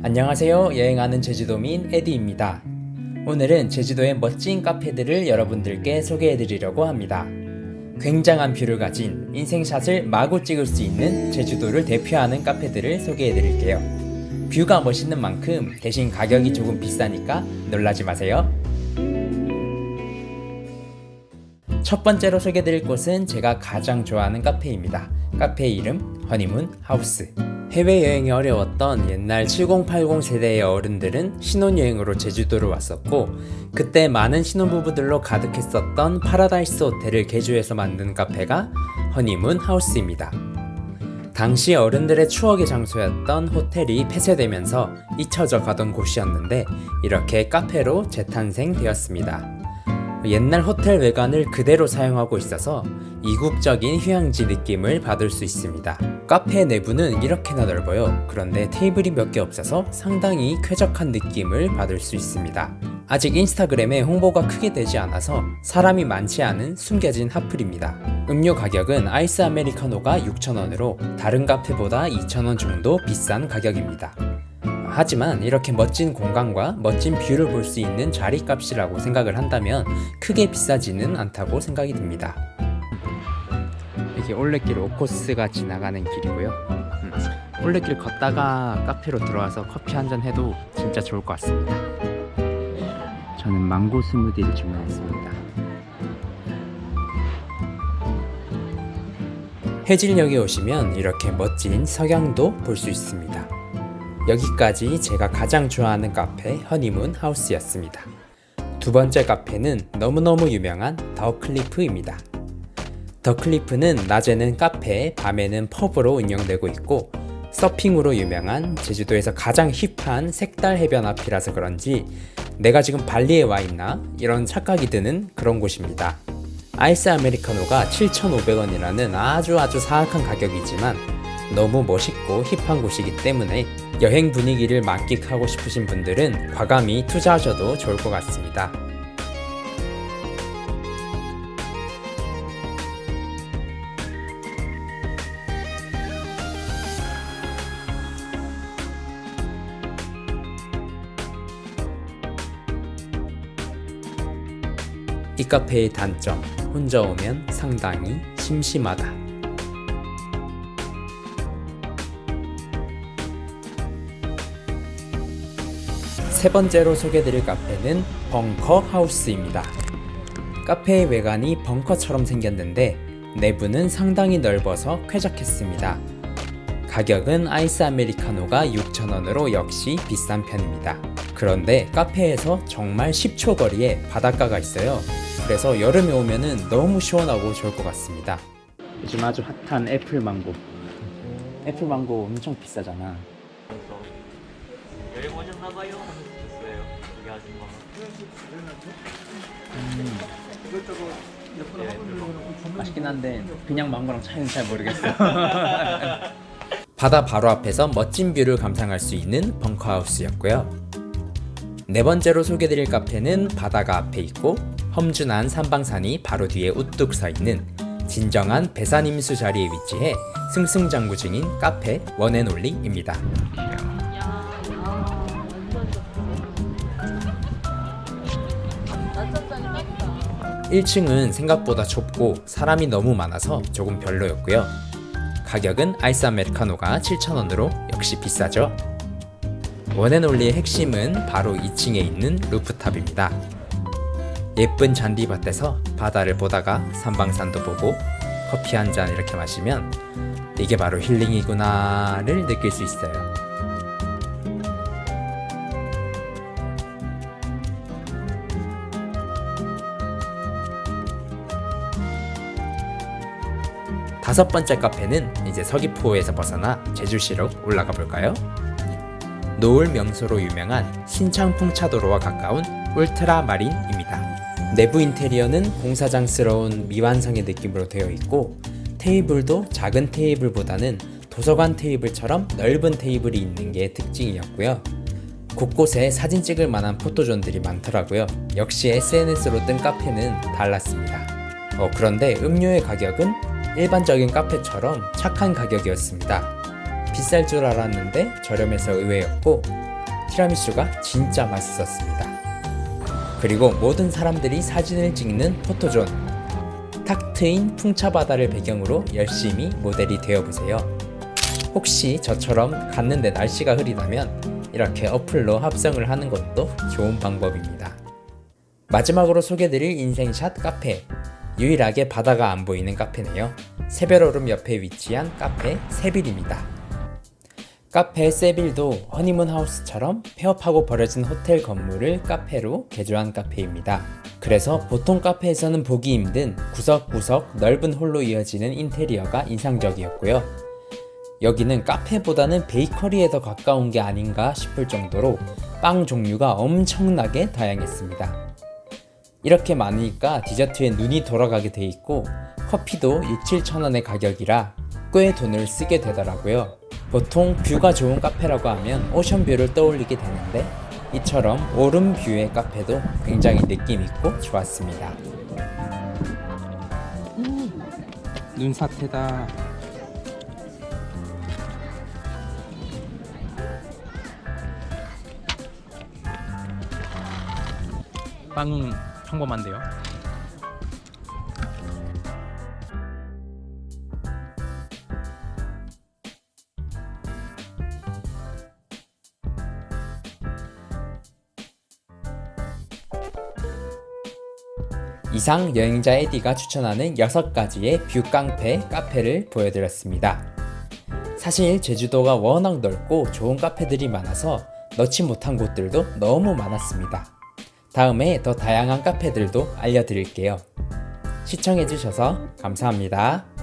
안녕하세요. 여행하는 제주도민 에디입니다. 오늘은 제주도의 멋진 카페들을 여러분들께 소개해 드리려고 합니다. 굉장한 뷰를 가진 인생샷을 마구 찍을 수 있는 제주도를 대표하는 카페들을 소개해 드릴게요. 뷰가 멋있는 만큼 대신 가격이 조금 비싸니까 놀라지 마세요. 첫 번째로 소개드릴 곳은 제가 가장 좋아하는 카페입니다. 카페 이름 허니문 하우스. 해외여행이 어려웠던 옛날 7080 세대의 어른들은 신혼여행으로 제주도를 왔었고 그때 많은 신혼부부들로 가득했었던 파라다이스 호텔을 개조해서 만든 카페가 허니문 하우스입니다. 당시 어른들의 추억의 장소였던 호텔이 폐쇄되면서 잊혀져 가던 곳이었는데 이렇게 카페로 재탄생되었습니다. 옛날 호텔 외관을 그대로 사용하고 있어서 이국적인 휴양지 느낌을 받을 수 있습니다. 카페 내부는 이렇게나 넓어요. 그런데 테이블이 몇 개 없어서 상당히 쾌적한 느낌을 받을 수 있습니다. 아직 인스타그램에 홍보가 크게 되지 않아서 사람이 많지 않은 숨겨진 핫플입니다. 음료 가격은 아이스 아메리카노가 6,000원으로 다른 카페보다 2,000원 정도 비싼 가격입니다. 하지만 이렇게 멋진 공간과 멋진 뷰를 볼 수 있는 자리값이라고 생각을 한다면 크게 비싸지는 않다고 생각이 듭니다. 이게 올레길 오코스가 지나가는 길이고요. 음, 올레길 걷다가 카페로 들어와서 커피 한 잔 해도 진짜 좋을 것 같습니다. 저는 망고 스무디를 주문했습니다. 해질녘에 오시면 이렇게 멋진 석양도 볼 수 있습니다. 여기까지 제가 가장 좋아하는 카페 허니문 하우스였습니다. 두 번째 카페는 너무너무 유명한 더 클리프입니다. 더 클리프는 낮에는 카페, 밤에는 펍으로 운영되고 있고 서핑으로 유명한 제주도에서 가장 힙한 색달 해변 앞이라서 그런지 내가 지금 발리에 와 있나? 이런 착각이 드는 그런 곳입니다. 아이스 아메리카노가 7,500원이라는 아주 아주 사악한 가격이지만 너무 멋있고 힙한 곳이기 때문에 여행 분위기를 만끽하고 싶으신 분들은 과감히 투자하셔도 좋을 것 같습니다. 이 카페의 단점, 혼자 오면 상당히 심심하다. 세 번째로 소개드릴 카페는 벙커 하우스입니다. 카페의 외관이 벙커처럼 생겼는데 내부는 상당히 넓어서 쾌적했습니다. 가격은 아이스 아메리카노가 6,000원으로 역시 비싼 편입니다. 그런데 카페에서 정말 10초 거리에 바닷가가 있어요. 그래서 여름에 오면은 너무 시원하고 좋을 것 같습니다. 요즘 아주 핫한 애플 망고. 애플 망고 엄청 비싸잖아. 맛있긴 한데 그냥 망고랑 차이는 잘 모르겠어. 바다 바로 앞에서 멋진 뷰를 감상할 수 있는 벙커하우스였고요. 네 번째로 소개드릴 카페는 바다가 앞에 있고 험준한 산방산이 바로 뒤에 우뚝 서 있는 진정한 배산임수 자리에 위치해 승승장구 중인 카페 원앤올리입니다. 1층은 생각보다 좁고 사람이 너무 많아서 조금 별로였고요. 가격은 아이스 아메리카노가 7,000원으로 역시 비싸죠. 원앤올리의 핵심은 바로 2층에 있는 루프탑입니다. 예쁜 잔디밭에서 바다를 보다가 산방산도 보고 커피 한 잔 이렇게 마시면 이게 바로 힐링이구나를 느낄 수 있어요. 다섯 번째 카페는 이제 서귀포에서 벗어나 제주시로 올라가 볼까요? 노을 명소로 유명한 신창풍 차도로와 가까운 울트라 마린입니다. 내부 인테리어는 공사장스러운 미완성의 느낌으로 되어 있고 테이블도 작은 테이블보다는 도서관 테이블처럼 넓은 테이블이 있는 게 특징이었고요. 곳곳에 사진 찍을 만한 포토존들이 많더라고요. 역시 SNS로 뜬 카페는 달랐습니다. 어, 그런데 음료의 가격은 일반적인 카페처럼 착한 가격이었습니다. 비쌀 줄 알았는데 저렴해서 의외였고 티라미수가 진짜 맛있었습니다. 그리고 모든 사람들이 사진을 찍는 포토존. 탁 트인 풍차 바다를 배경으로 열심히 모델이 되어보세요. 혹시 저처럼 갔는데 날씨가 흐리다면 이렇게 어플로 합성을 하는 것도 좋은 방법입니다. 마지막으로 소개드릴 인생샷 카페. 유일하게 바다가 안 보이는 카페네요. 새별오름 옆에 위치한 카페 세빌입니다. 카페 세빌도 허니문 하우스처럼 폐업하고 버려진 호텔 건물을 카페로 개조한 카페입니다. 그래서 보통 카페에서는 보기 힘든 구석구석 넓은 홀로 이어지는 인테리어가 인상적이었고요. 여기는 카페보다는 베이커리에 더 가까운 게 아닌가 싶을 정도로 빵 종류가 엄청나게 다양했습니다. 이렇게 많으니까 디저트에 눈이 돌아가게 돼 있고 커피도 6, 7천 원의 가격이라 꽤 돈을 쓰게 되더라고요. 보통 뷰가 좋은 카페라고 하면 오션뷰를 떠올리게 되는데 이처럼 오름 뷰의 카페도 굉장히 느낌 있고 좋았습니다. 눈사태다. 빵은 평범한데요. 이상 여행자 에디가 추천하는 6가지의 뷰 깡패 카페를 보여드렸습니다. 사실 제주도가 워낙 넓고 좋은 카페들이 많아서 넣지 못한 곳들도 너무 많았습니다. 다음에 더 다양한 카페들도 알려드릴게요. 시청해주셔서 감사합니다.